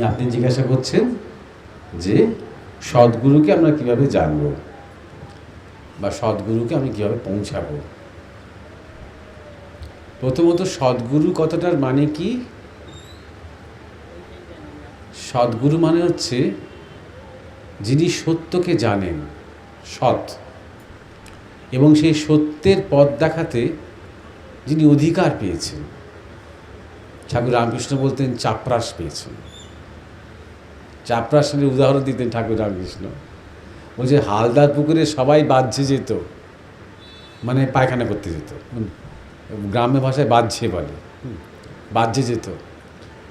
এ- আপনি জিজ্ঞাসা করছেন যে সদ্গুরুকে আমরা কীভাবে জানব? বা সদ্গুরুকে আমি কীভাবে পৌঁছাবো? প্রথমত সদ্গুরু কথাটার মানে কি? সদ্গুরু মানে হচ্ছে যিনি সত্যকে জানেন, সৎ। এবং সেই সত্যের পথ দেখাতে যিনি অধিকার পেয়েছেন। ঠাকুর রামকৃষ্ণ বলতেন, চাপরাস পেয়েছেন। চাপরাসের উদাহরণ দিতেন ঠাকুর রামকৃষ্ণ বলছে হালদার পুকুরে সবাই বাঁধছে যেত মানে পায়খানা করতে যেত, হুম। গ্রাম্য ভাষায় বাঁধছে বলে। বাহ্যে যেত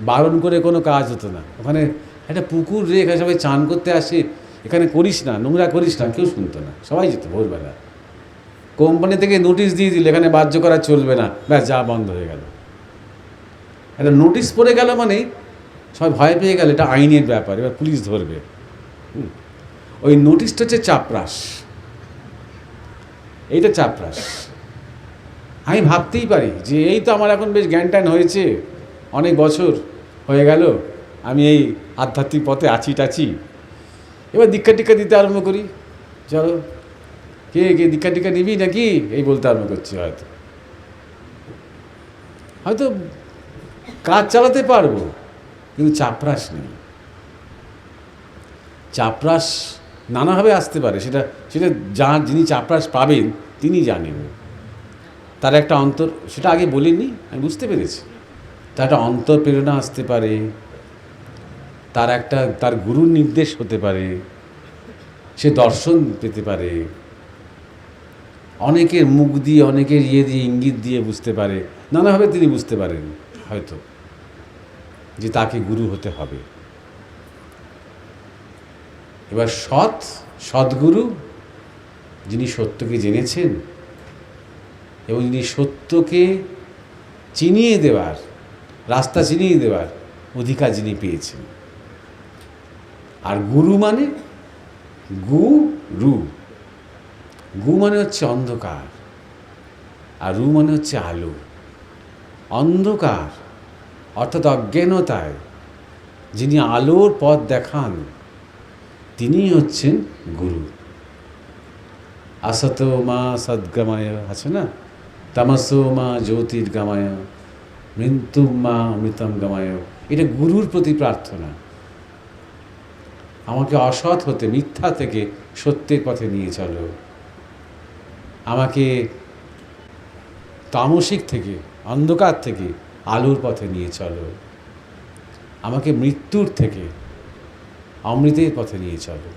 বারণ করে কোনো কাজ হতো না ওখানে একটা পুকুর রে এখানে সবাই চান করতে আসে, এখানে করিস না, নোংরা করিস না, কেউ শুনতো না, সবাই যেত ভোরবেলা কোম্পানি থেকে নোটিশ দিয়ে দিল, এখানে বাহ্য করা চলবে না, ব্যাস যা বন্ধ হয়ে গেল একটা নোটিশ পড়ে গেল মানে সবাই ভয় পেয়ে গেলে, এটা আইনের ব্যাপার, এবার পুলিশ ধরবে। ওই নোটিশটা হচ্ছে চাপরাস এইটা চাপরাস আমি ভাবতেই পারি যে এই তো আমার এখন বেশ গ্যানট্যান হয়েছে, অনেক বছর হয়ে গেল, আমি এই আধ্যাত্মিক পথে আছি টাছি। এবার দীক্ষা টিক্ষা দিতে আরম্ভ করি। চলো। কে কে দীক্ষা টিক্ষা নিবি নাকি? এই বলতে আরম্ভ করছি হয়তো। হয়তো কাজ চালাতে পারব। কিন্তু চাপরাস নেই। চাপরাস নানাভাবে আসতে পারে। সেটা সেটা যা যিনি চাপরাস পাবেন, তিনি জানেন। তার একটা অন্তর, সেটা আগে বলিনি আমি বুঝতে পেরেছি। তার একটা অন্তর প্রেরণা আসতে পারে। তার একটা, তার গুরুর নির্দেশ হতে পারে। সে দর্শন পেতে পারে। অনেকের মুখ দিয়ে, অনেকের ইয়ে দিয়ে, ইঙ্গিত দিয়ে বুঝতে পারে। নানাভাবে তিনি বুঝতে পারেন, হয়তো। যে তাকে গুরু হতে হবে। এবার সৎ, সদ্গুরু যিনি সত্যকে জেনেছেন এবং যিনি সত্যকে চিনিয়ে দেওয়ার, রাস্তা চিনিয়ে দেওয়ার অধিকার যিনি পেয়েছেন। আর গুরু মানে? গু রু গু মানে হচ্ছে অন্ধকার, আর রু মানে হচ্ছে আলো। অন্ধকার অর্থাৎ অজ্ঞানতায় যিনি আলোর পথ দেখান, তিনিই হচ্ছেন গুরু। আসত মা সদ্গমায়, আছে না? তামাসো মা জ্যোতির্গমায় মৃত্যু মা অমৃতম গামায়। এটা গুরুর প্রতি প্রার্থনা। আমাকে অসৎ হতে, মিথ্যা থেকে সত্যের পথে নিয়ে চলো। আমাকে তামসিক থেকে, অন্ধকার থেকে আলোর পথে নিয়ে চলো। আমাকে মৃত্যুর থেকে অমৃতের পথে নিয়ে চলো।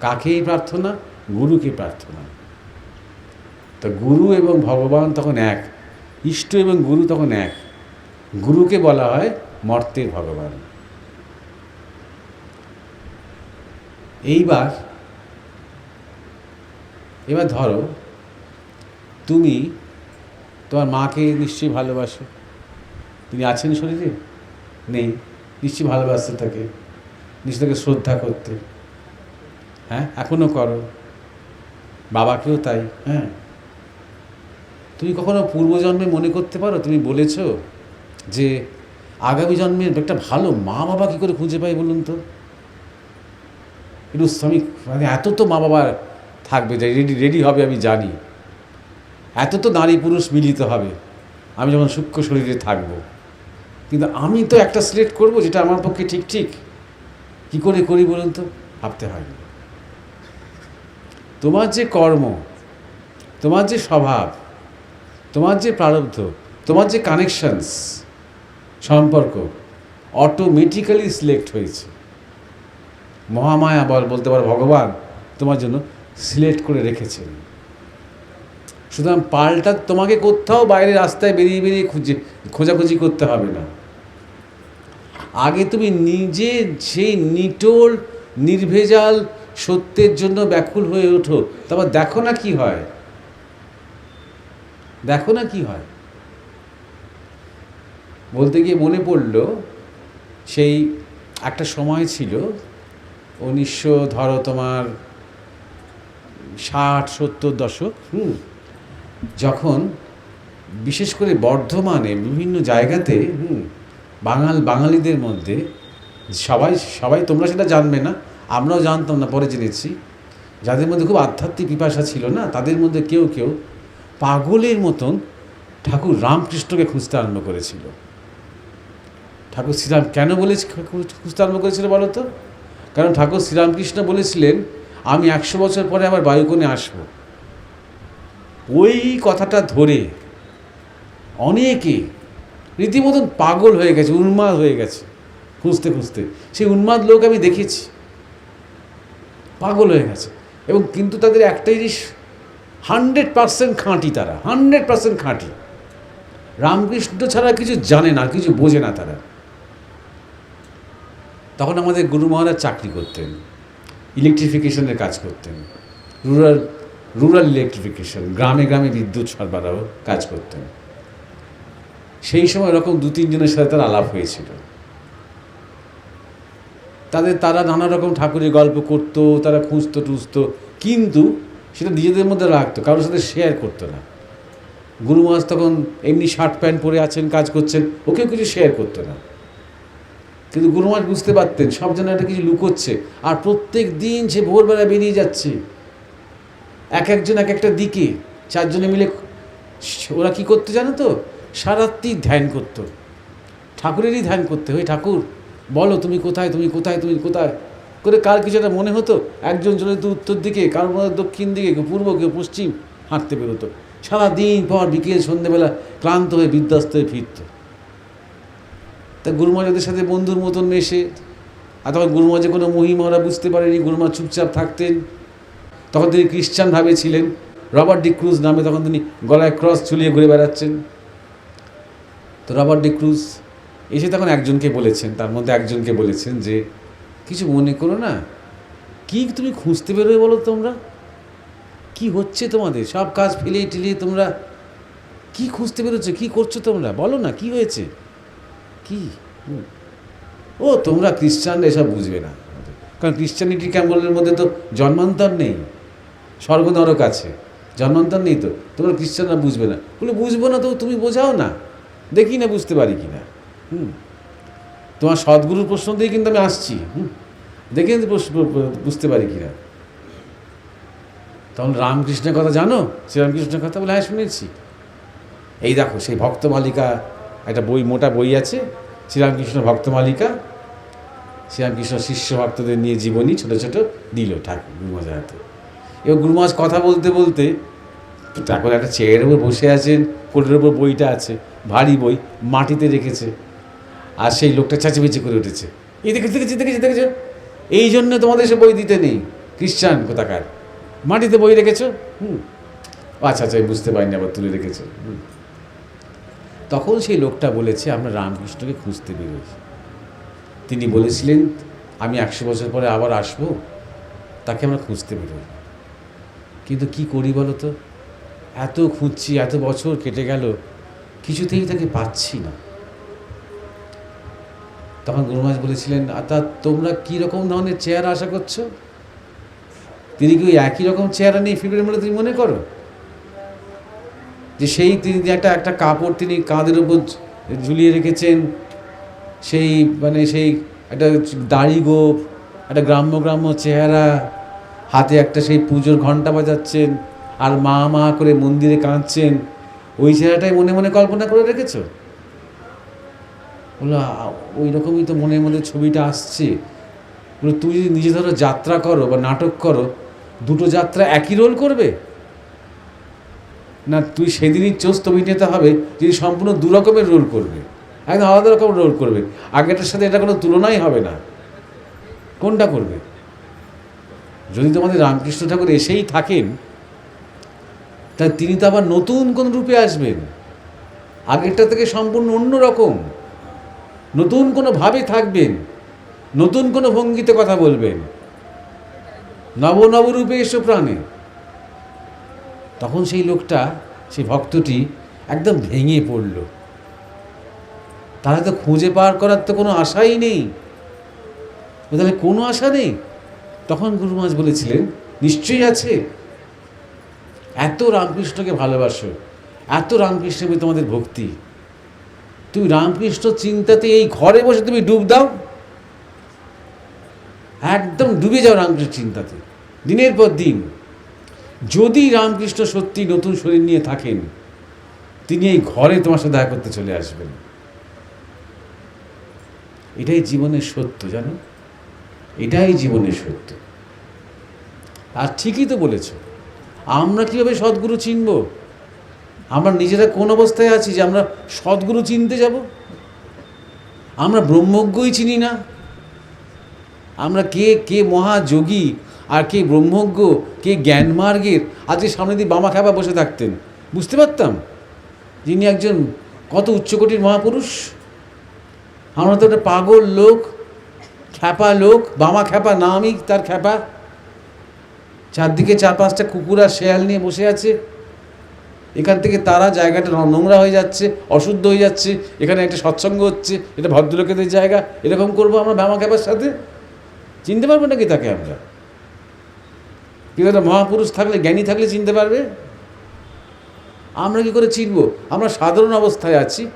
কাকেই প্রার্থনা? গুরুকে প্রার্থনা। তো গুরু এবং ভগবান তখন এক, ইষ্ট এবং গুরু তখন এক। গুরুকে বলা হয় মর্তের ভগবান। এইবার, এবার ধরো, তুমি তোমার মাকে নিশ্চয়ই ভালোবাসো। তিনি আছেন শরীরে? নেই। নিশ্চয়ই ভালোবাসতে তাকে। নিশ্চয়ই তাকে শ্রদ্ধা করতে। হ্যাঁ? এখনও করো। বাবাকেও তাই হ্যাঁ? তুমি কখনো পূর্বজন্মে মনে করতে পারো? তুমি বলেছ যে আগামী জন্মের একটা ভালো মা বাবা কী করে খুঁজে পাই বলুন তো? একটু আমি মানে এত তো মা বাবা থাকবে যে রেডি রেডি হবে আমি জানি। এত তো নারী পুরুষ মিলিত হবে। আমি যখন সূক্ষ্ম শরীরে থাকব। কিন্তু আমি তো একটা সিলেক্ট করব যেটা আমার পক্ষে ঠিক ঠিক। কী করে করি বলুন তো? ভাবতে হয় তোমার যে কর্ম, তোমার যে স্বভাব, তোমার যে প্রারব্ধ, তোমার যে কানেকশনস সম্পর্ক অটোমেটিক্যালি সিলেক্ট হয়েছে। মহামায়া বল, বলতে পারো ভগবান তোমার জন্য সিলেক্ট করে রেখেছেন। সুতরাং পাল্টা তোমাকে কোথাও বাইরে রাস্তায় বেরিয়ে বেরিয়ে খুঁজে, খোঁজাখুঁজি করতে হবে না। আগে তুমি নিজে সেই নিটোল নির্ভেজাল সত্যের জন্য ব্যাকুল হয়ে ওঠো। তারপর দেখো না কি হয়। দেখো না কি হয়। বলতে গিয়ে মনে পড়ল সেই একটা সময় ছিল উনিশশো ধরো তোমার ষাট সত্তর দশক হুম যখন বিশেষ করে বর্ধমানে বিভিন্ন জায়গাতে হুম, বাঙাল বাঙালিদের মধ্যে সবাই সবাই তোমরা সেটা জানবে না, আমরাও জানতাম না, পরে জেনেছি। যাদের মধ্যে খুব আধ্যাত্মিক পিপাসা ছিল না, তাদের মধ্যে কেউ কেউ পাগলের মতন ঠাকুর রামকৃষ্ণকে খুঁজতে আরম্ভ করেছিল। ঠাকুর শ্রীরাম কেন বলে খুঁজতে আরম্ভ করেছিল বলো তো? কারণ ঠাকুর শ্রীরামকৃষ্ণ বলেছিলেন, আমি একশো বছর পরে আবার বায়ুকোণে আসব। ওই কথাটা ধরে অনেকে রীতিমতন পাগল হয়ে গেছে, উন্মাদ হয়ে গেছে, খুঁজতে খুঁজতে। সেই উন্মাদ লোক আমি দেখেছি। পাগল হয়ে গেছে। এবং কিন্তু তাদের একটাই জিনিস, হান্ড্রেড পার্সেন্ট খাঁটি তারা, হান্ড্রেড পার্সেন্ট খাঁটি। রামকৃষ্ণ ছাড়া কিছু জানে না, কিছু বোঝে না তারা। তখন আমাদের গুরু মহারাজ চাকরি করতেন, ইলেকট্রিফিকেশনের কাজ করতেন, রুরাল রুরাল ইলেকট্রিফিকেশন, গ্রামে গ্রামে বিদ্যুৎ সরবরাহ কাজ করতেন। সেই সময় এরকম দু তিনজনের সাথে তার আলাপ হয়েছিল। তাদের, তারা নানা রকম ঠাকুরের গল্প করতো, তারা খুঁজতো, টুজতো, কিন্তু সেটা নিজেদের মধ্যে রাখতো, কারোর সাথে শেয়ার করতো না। গুরু মহারাজ তখন এমনি শার্ট প্যান্ট পরে আছেন, কাজ করছেন, ওকেও কিছু শেয়ার করতো না। কিন্তু গুরু মহারাজ বুঝতে পারতেন, সব যেন একটা কিছু লুকোচ্ছে, আর প্রত্যেক দিন সে ভোরবেলা বেরিয়ে যাচ্ছে। এক একজন এক একটা দিকে, চারজনে মিলে, ওরা কি করতে জানো তো? সারাত্রি ধ্যান করতো ঠাকুরেরই ধ্যান করতে ওই ঠাকুর, বলো তুমি কোথায় তুমি কোথায় তুমি কোথায়? করে কার কিছু একটা মনে হতো? একজন চলে তো উত্তর দিকে কারোর মধ্যে দক্ষিণ দিকে, কেউ পূর্ব, কেউ পশ্চিম, হাঁটতে বেরোতো। সারাদিন পর বিকেল সন্ধ্যেবেলা ক্লান্ত হয়ে বিধ্বস্ত হয়ে ফিরত। তা গুরুমাজাদের সাথে বন্ধুর মতন মেশে আর তখন গুরুমাজে কোনো মহিমা ওরা বুঝতে পারেনি গুরুমা চুপচাপ থাকতেন। তখন তিনি খ্রিস্টান ভাবে ছিলেন। রবার্ট ডি ক্রুজ নামে তখন তিনি গলায় ক্রস ঝুলিয়ে ঘুরে বেড়াচ্ছেন। তো রবার্ট ডি ক্রুজ এসে তখন একজনকে বলেছেন, তার মধ্যে একজনকে বলেছেন যে, কিছু মনে করো না, কি তুমি খুঁজতে বেরোয় বলো তোমরা? কি হচ্ছে তোমাদের? সব কাজ ফেলিয়ে টেলিয়ে তোমরা কি খুঁজতে বেরোচ্ছ? কি করছ তোমরা? বলো না, কি হয়েছে? কি? ও, তোমরা খ্রিস্টানরা এসব বুঝবে না। কারণ খ্রিস্টানিটি ক্যাম্বলের মধ্যে তো জন্মান্তর নেই স্বর্গ নরক আছে জন্মান্তর নেই তো, তোমরা খ্রিস্টানরা বুঝবে না। বলে, বুঝব না তো, তুমি বোঝাও না। দেখি না, বুঝতে পারি কি না হুম। তোমার সদ্গুরুর প্রশ্ন দিয়ে কিন্তু আমি আসছি। হুম। দেখে বুঝতে পারি কি না তখন রামকৃষ্ণের কথা জানো? শ্রীরামকৃষ্ণের কথা বলে হ্যাঁ শুনেছি। এই দেখো, সেই ভক্তমালিকা একটা বই, মোটা বই আছে। শ্রীরামকৃষ্ণ ভক্তমালিকা শ্রীরামকৃষ্ণ শিষ্য ভক্তদের নিয়ে জীবনী ছোট ছোট দিল ঠাকুর গুরুমাজের হাতে। এবং গুরুমাজ কথা বলতে বলতে ঠাকুর একটা চেয়ারের উপর বসে আছেন কোটের উপর বইটা আছে, ভারী বই, মাটিতে রেখেছে। আর সেই লোকটা চেঁচেমেচে করে উঠেছে। এই দেখেছি দেখেছি দেখেছি, দেখেছ? এই জন্য তোমাদের সে বই দিতে নেই। খ্রিস্টান কোথাকার? মাটিতে বই রেখেছো? হুম। আচ্ছা আচ্ছা বুঝতে পারিনি, আবার তুলে রেখেছো। হুম। তখন সেই লোকটা বলেছে, আমরা রামকৃষ্ণকে খুঁজতে বেরোই তিনি বলেছিলেন, আমি একশো বছর পরে আবার আসব, তাকে আমরা খুঁজতে বেরোই। কিন্তু কি করি বলো তো? এত খুঁজছি, এত বছর কেটে গেল, কিছুতেই তাকে পাচ্ছি না। তখন গুরুমাজ বলেছিলেন "আর তা তোমরা কী রকম ধরনের চেয়ার আশা করছ? তিনি কি ওই একই রকম চেহারা নিয়ে ফিরবেন বলে তুমি মনে করো? যে সেই তিনি একটা একটা কাপড় তিনি কাঁধের উপর ঝুলিয়ে রেখেছেন, সেই মানে সেই একটা দাড়ি গোপ, একটা গ্রাম্য গ্রাম্য চেহারা, হাতে একটা সেই পুজোর ঘণ্টা বাজাচ্ছেন। আর মা মা করে মন্দিরে কাঁদছেন, ওই চেহারাটাই মনে মনে কল্পনা করে রেখেছো? বলল ওই রকমই তো মনের মধ্যে ছবিটা আসছে। বলল তুই যদি নিজে ধরো যাত্রা করো বা নাটক করো, দুটো যাত্রা একই রোল করবে? না, তুই সেদিনই চোস্ত অভিনেতা হবে যদি সম্পূর্ণ দু রকমের রোল করবে। একদম আলাদা রকম রোল করবে। আগেটার সাথে এটা কোনো তুলনাই হবে না। কোনটা করবে? যদি তোমাদের রামকৃষ্ণ ঠাকুর এসেই থাকেন তা তিনি তো আবার নতুন কোন রূপে আসবেন। আগেরটা থেকে সম্পূর্ণ অন্য রকম। নতুন কোনো ভাবে থাকবেন। নতুন কোনো ভঙ্গিতে কথা বলবেন। নব নবরূপে এসো প্রাণে। তখন সেই লোকটা, সেই ভক্তটি একদম ভেঙে পড়ল। তাহলে তো খুঁজে পার করার তো কোনো আশাই নেই। তাহলে কোনো আশা নেই? তখন গুরুমাজ বলেছিলেন, নিশ্চয়ই আছে। এত রামকৃষ্ণকে ভালোবাসো, এত রামকৃষ্ণের প্রতি তোমাদের ভক্তি। তুমি রামকৃষ্ণ চিন্তাতে এই ঘরে বসে তুমি ডুব দাও। একদম ডুবে যাও রামকৃষ্ণ চিন্তাতে, দিনের পর দিন। যদি রামকৃষ্ণ সত্যি নতুন শরীর নিয়ে থাকেন, তিনি এই ঘরে তোমার সাথে দেখা করতে চলে আসবেন। এটাই জীবনের সত্য, জানো? এটাই জীবনের সত্য। আর ঠিকই তো বলেছ আমরা কীভাবে সদ্গুরু চিনব? আমরা নিজেরা কোন অবস্থায় আছি যে আমরা সদ্গুরু চিনতে যাব? আমরা ব্রহ্মজ্ঞই চিনি না। আমরা কে কে মহাযোগী আর কে ব্রহ্মজ্ঞ, কে জ্ঞানমার্গের আজকে সামনে দিয়ে বামা খাবা বসে থাকতেন। বুঝতে পারতাম? যিনি একজন কত উচ্চকোটির মহাপুরুষ? আমরা তো একটা পাগল লোক, খ্যাপা লোক, বামা খ্যাপা নামই তার খ্যাপা। চারদিকে চার পাঁচটা কুকুর আর শেয়াল নিয়ে বসে আছে। এখান থেকে তারা জায়গাটা নোংরা হয়ে যাচ্ছে, অশুদ্ধ হয়ে যাচ্ছে, এখানে একটা সৎসঙ্গ হচ্ছে, এটা ভদ্রলোকেদের জায়গা। এরকম করব আমরা বামা খ্যাপার সাথে? চিনতে পারব নাকি তাকে আমরা? কিন্তু একটা মহাপুরুষ থাকলে, জ্ঞানী থাকলে চিনতে পারবে? আমরা কি করে চিনব? আমরা সাধারণ অবস্থায় আছি।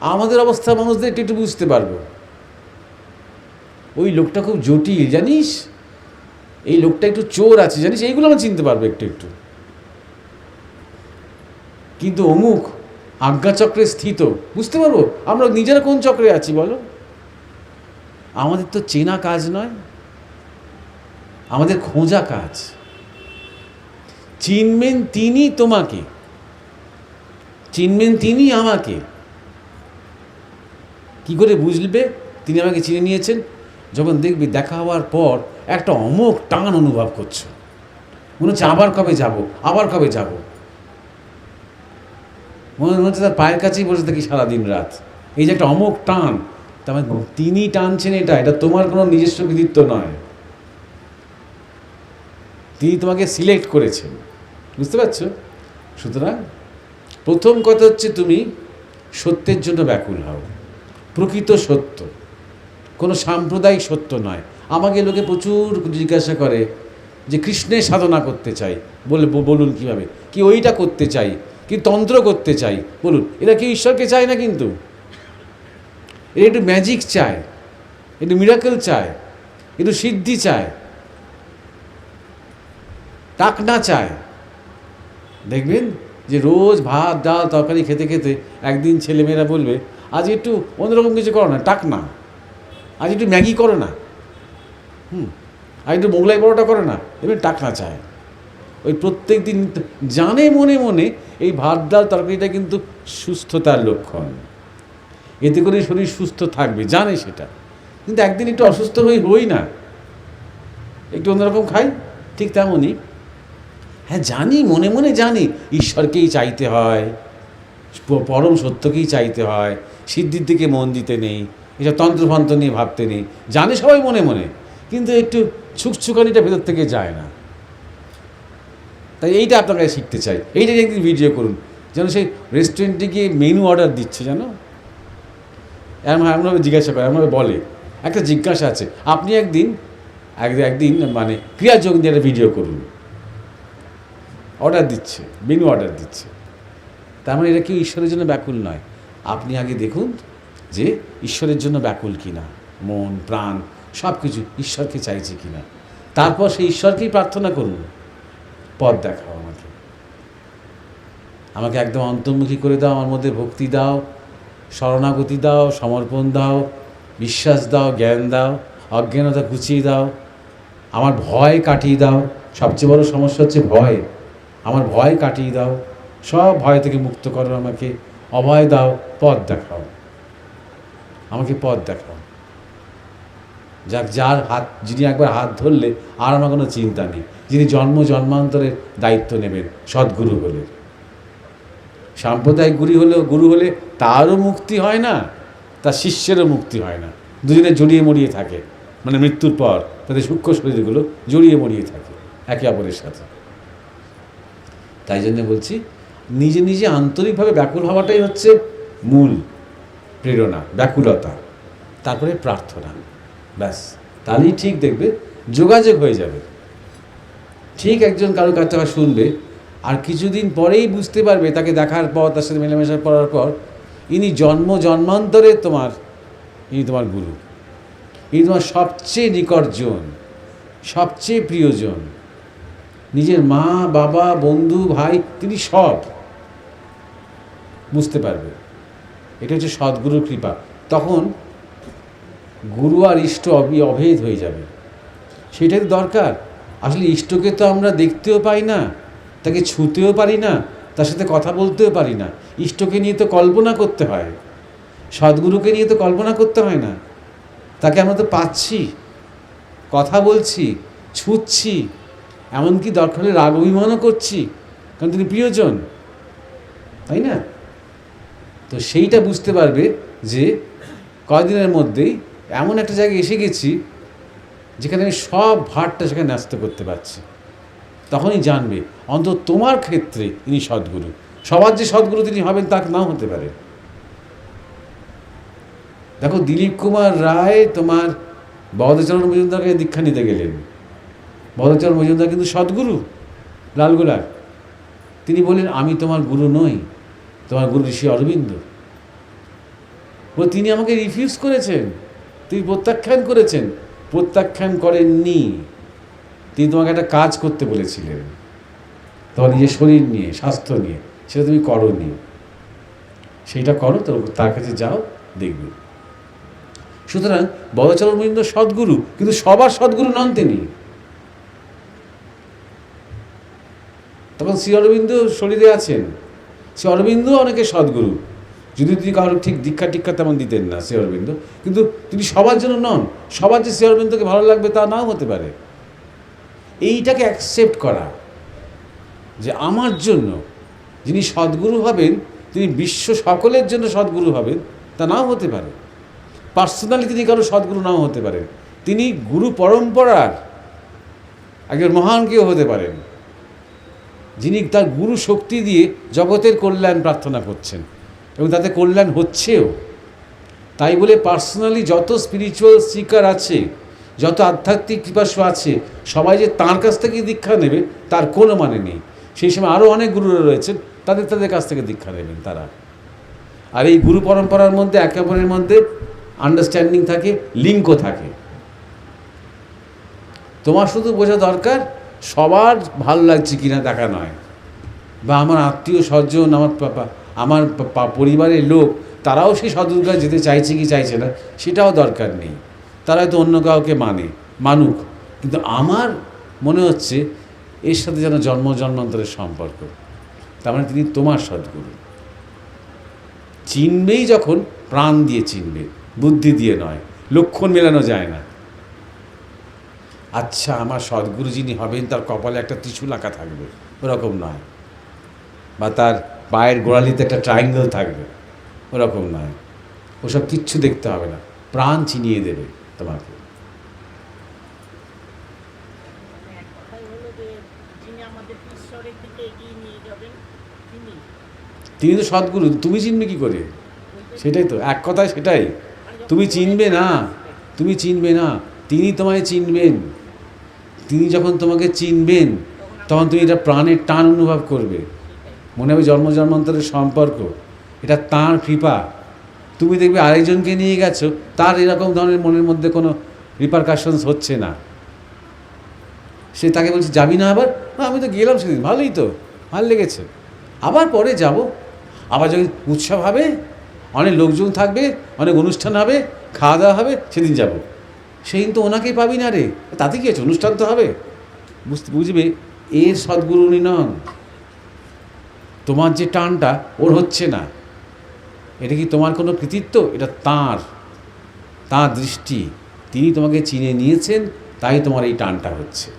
আমাদের অবস্থা, মানুষদের একটু একটু বুঝতে পারব। ওই লোকটা খুব জটিল, জানিস? এই লোকটা একটু চোর আছে, জানিস? এইগুলো আমরা চিনতে পারব একটু একটু। কিন্তু অমুক আজ্ঞাচক্রে স্থিত, বুঝতে পারব? আমরা নিজেরা কোন চক্রে আছি, বলো? আমাদের তো চেনা কাজ নয়, আমাদের খোঁজা কাজ। চিনবেন তিনি তোমাকে, চিনবেন তিনি আমাকে। কি করে বুঝবে? তিনি আমাকে চিনে নিয়েছেন। যখন দেখবি দেখা হওয়ার পর একটা অমোক টান অনুভব করছ। মনে হচ্ছে আবার কবে যাব, আবার কবে যাব? মনে হচ্ছে তার পায়ের কাছেই বসে থাকি সারাদিন রাত। এই যে একটা অমোক টান, তার মানে তিনি টানছেন এটা এটা তোমার কোনো নিজস্ব কৃতিত্ব নয়। তিনি তোমাকে সিলেক্ট করেছেন, বুঝতে পারছ? সুতরাং প্রথম কথা হচ্ছে তুমি সত্যের জন্য ব্যাকুল হও। প্রকৃত সত্য, কোনো সাম্প্রদায়িক সত্য নয়। আমাকে লোকে প্রচুর জিজ্ঞাসা করে যে কৃষ্ণের সাধনা করতে চাই। বলে বলুন কীভাবে? কি ওইটা করতে চাই? কি তন্ত্র করতে চাই? বলুন। এরা কি ঈশ্বরকে চায় না কিন্তু? এরা একটু ম্যাজিক চায়। একটু মিরাকেল চায়। একটু সিদ্ধি চায়। টাকনা চায়। দেখবেন যে রোজ ভাত, ডাল, তরকারি খেতে খেতে একদিন ছেলেমেয়েরা বলবে, আজ একটু অন্যরকম কিছু করো না টাক না আজ একটু ম্যাগি করো না। হুম। আর একটু মোগলাই পরোটা করে না এবার টাকা চায়। ওই প্রত্যেক দিন জানে মনে মনে এই ভাত, ডাল, তরকারিটা কিন্তু সুস্থতার লক্ষণ। এতে করে শরীর সুস্থ থাকবে, জানে সেটা। কিন্তু একদিন একটু অসুস্থ হয়ে হই না। একটু অন্যরকম খাই, ঠিক তেমনই। হ্যাঁ জানি, মনে মনে জানি, ঈশ্বরকেই চাইতে হয় পরম সত্যকেই চাইতে হয়, সিদ্ধির দিকে মন দিতে নেই এসব তন্ত্রফন্ত্র নিয়ে ভাবতে নেই। জানে সবাই মনে মনে। কিন্তু একটু ছুকছুকানিটা ভেতর থেকে যায় না। তাই এইটা আপনার কাছে শিখতে চাই। এইটা একদিন ভিডিও করুন। যেন সেই রেস্টুরেন্টে গিয়ে মেনু অর্ডার দিচ্ছে, জানো? এমন এমনভাবে জিজ্ঞাসা করে এমনভাবে বলে। একটা জিজ্ঞাসা আছে। আপনি একদিন একদিন একদিন মানে ক্রিয়াযোগ দিয়ে একটা ভিডিও করুন। অর্ডার দিচ্ছে মেনু অর্ডার দিচ্ছে। তার মানে এটা কেউ ঈশ্বরের জন্য ব্যাকুল নয়? আপনি আগে দেখুন যে ঈশ্বরের জন্য ব্যাকুল কিনা। মন, প্রাণ সব কিছু ঈশ্বরকে চাইছে কিনা। তারপর সেই ঈশ্বরকেই প্রার্থনা করুন পথ দেখাও আমাকে। আমাকে একদম অন্তর্মুখী করে দাও, আমার মধ্যে ভক্তি দাও, শরণাগতি দাও, সমর্পণ দাও, বিশ্বাস দাও, জ্ঞান দাও, অজ্ঞানতা গুছিয়ে দাও, আমার ভয় কাটিয়ে দাও। সবচেয়ে বড় সমস্যা হচ্ছে ভয়। আমার ভয় কাটিয়ে দাও, সব ভয় থেকে মুক্ত করো আমাকে, অভয় দাও, পথ দেখাও। আমাকে পথ দেখাও। যাক, যার হাত, যিনি একবার হাত ধরলে আর আমার কোনো চিন্তা নেই। যিনি জন্ম জন্মান্তরের দায়িত্ব নেবেন, সদ্গুরু হলে। সাম্প্রদায়িক গুরু হলেও, গুরু হলে তারও মুক্তি হয় না, তার শিষ্যেরও মুক্তি হয় না। দুজনে জড়িয়ে মরিয়ে থাকে। মানে মৃত্যুর পর তাদের সূক্ষ্ম শরীরগুলো জড়িয়ে মরিয়ে থাকে, একে অপরের সাথে। তাই জন্য বলছি, নিজে নিজে আন্তরিকভাবে ব্যাকুল হওয়াটাই হচ্ছে মূল প্রেরণা, ব্যাকুলতা। তারপরে প্রার্থনা। ব্যাস। তাহলেই ঠিক দেখবে, যোগাযোগ হয়ে যাবে। ঠিক একজন কারও কাছ থেকে শুনবে, আর কিছুদিন পরেই বুঝতে পারবে, তাকে দেখার পর, তার সাথে মেলামেশা করার পর, ইনি জন্ম, জন্মান্তরে তোমার, ইনি তোমার গুরু। ইনি তোমার সবচেয়ে নিকটজন সবচেয়ে প্রিয়জন নিজের মা, বাবা, বন্ধু, ভাই, তিনি সব বুঝতে পারবে। এটা হচ্ছে সদ্গুরুর কৃপা। তখন গুরু আর ইষ্ট অভেদ হয়ে যাবে। সেটাই তো দরকার। আসলে ইষ্টকে তো আমরা দেখতেও পাই না, তাকে ছুতেও পারি না, তার সাথে কথা বলতেও পারি না। ইষ্টকে নিয়ে তো কল্পনা করতে হয়। সদ্গুরুকে নিয়ে তো কল্পনা করতে হয় না। তাকে আমরা তো পাচ্ছি, কথা বলছি, ছুঁচ্ছি, এমনকি দরকার হলে রাগ অভিমানও করছি, কারণ তিনি প্রিয়জন, তাই না? তো সেইটা বুঝতে পারবে যে কয়দিনের মধ্যেই এমন একটা জায়গায় এসে গেছি যেখানে আমি সব ভারটা সেখানে ন্যস্ত করতে পারছি। তখনই জানবে, অন্তত তোমার ক্ষেত্রে ইনি সদ্গুরু। সবার যে সদ্গুরু তিনি হবেন তা নাও হতে পারে। দেখো, দিলীপ কুমার রায় তোমার বহদচরণ মজুমদারকে দীক্ষা নিতে গেলেন। বহদচরণ মজুমদার কিন্তু সদ্গুরু লালগোলার তিনি বললেন, আমি তোমার গুরু নই, তোমার গুরু ঋষি অরবিন্দ। তিনি আমাকে রিফিউজ করেছেন। তিনি প্রত্যাখ্যান করেছেন। প্রত্যাখ্যান করেননি। তিনি তোমাকে একটা কাজ করতে বলেছিলেন। তোমার নিজের শরীর নিয়ে, স্বাস্থ্য নিয়ে, সেটা তুমি করো নি সেইটা করো, তো তার কাছে যাও, দেখবে। সুতরাং বদচরণ মহিন্দ্র সদ্গুরু, কিন্তু সবার সদ্গুরু নন তিনি। তখন শ্রী অরবিন্দ শরীরে আছেন। শ্রী অরবিন্দ অনেকে সদ্গুরু। যদি তিনি কারোর ঠিক দীক্ষা টিক্ষা তেমন দিতেন না, শ্রী অরবিন্দ। কিন্তু তিনি সবার জন্য নন। সবার যে শ্রী অরবিন্দকে ভালো লাগবে তা নাও হতে পারে। এইটাকে অ্যাকসেপ্ট করা যে আমার জন্য যিনি সদ্গুরু হবেন, তিনি বিশ্ব সকলের জন্য সদ্গুরু হবেন, তা নাও হতে পারে। পার্সোনালি তিনি কারও সদ্গুরু নাও হতে পারেন। তিনি গুরু পরম্পরার একজন মহান কেউ হতে পারেন। যিনি তার গুরু শক্তি দিয়ে জগতের কল্যাণ প্রার্থনা করছেন। এবং তাতে কল্যাণ হচ্ছেও। তাই বলে পার্সোনালি যত স্পিরিচুয়াল সিকার আছে, যত আধ্যাত্মিক কৃপাসু আছে, সবাই যে তাঁর কাছ থেকে দীক্ষা নেবে, তার কোনো মানে নেই। সেই সময় আরও অনেক গুরুরা রয়েছেন, তাদের তাদের কাছ থেকে দীক্ষা নেবেন তারা। আর এই গুরু পরম্পরার মধ্যে একে অপরের মধ্যে আন্ডারস্ট্যান্ডিং থাকে, লিঙ্কও থাকে। তোমার শুধু বোঝা দরকার, সবার ভালো লাগছে কিনা দেখা নয়। বা আমার আত্মীয় স্বজন, আমার পাপা আমার পরিবারের লোক, তারাও সেই সদুর্গায় যেতে চাইছে কি চাইছে না, সেটাও দরকার নেই। তারা হয়তো অন্য কাউকে মানে মানুক। কিন্তু আমার মনে হচ্ছে এর সাথে যেন জন্ম জন্মান্তরের সম্পর্ক। তার মানে তিনি তোমার সদ্গুরু। চিনবেই যখন প্রাণ দিয়ে চিনবে, বুদ্ধি দিয়ে নয়, লক্ষণ মেলানো যায় না। আচ্ছা আমার সদ্গুরু যিনি হবেন, তার কপালে একটা ত্রিশূল আঁকা থাকবে, ওরকম নয়। বা তার পায়ের গোড়ালিতে একটা ট্রায়াঙ্গেল থাকবে। ওরকম নয়। ওসব কিচ্ছু দেখতে হবে না। প্রাণ চিনিয়ে দেবে তোমাকে। তিনি। তো সদ্গুরু তুমি চিনবে কি করে? সেটাই তো এক কথায় সেটাই। তুমি চিনবে না তুমি চিনবে না তিনি তোমায় চিনবেন। তিনি যখন তোমাকে চিনবেন তখন তুমি এটা প্রাণের টান অনুভব করবে। মনে হবে জন্ম জন্মান্তরের সম্পর্ক। এটা তাঁর কৃপা। তুমি দেখবে আরেকজনকে নিয়ে গেছো তার এরকম ধরনের মনের মধ্যে কোনো রিপারকাশনস হচ্ছে না। সে তাকে বলছে যাবি না আবার? "না, আমি তো গেলাম সেদিন ভালোই তো ভালো লেগেছে। আবার পরে যাব। আবার যখন উৎসব হবে অনেক লোকজন থাকবে অনেক অনুষ্ঠান হবে খাওয়া দাওয়া হবে সেদিন যাব। সেদিন তো ওনাকেই পাবি না রে। তাতে কি আছে? অনুষ্ঠান তো হবে। বুঝতে বুঝবে এর সদ্গুরু নন। তোমার যে টানটা, ওর হচ্ছে না। এটা কি তোমার কোনো কৃতিত্ব? এটা তার। তাঁর দৃষ্টি। তিনি তোমাকে চিনে নিয়েছেন, তাই তোমার এই টানটা হচ্ছে।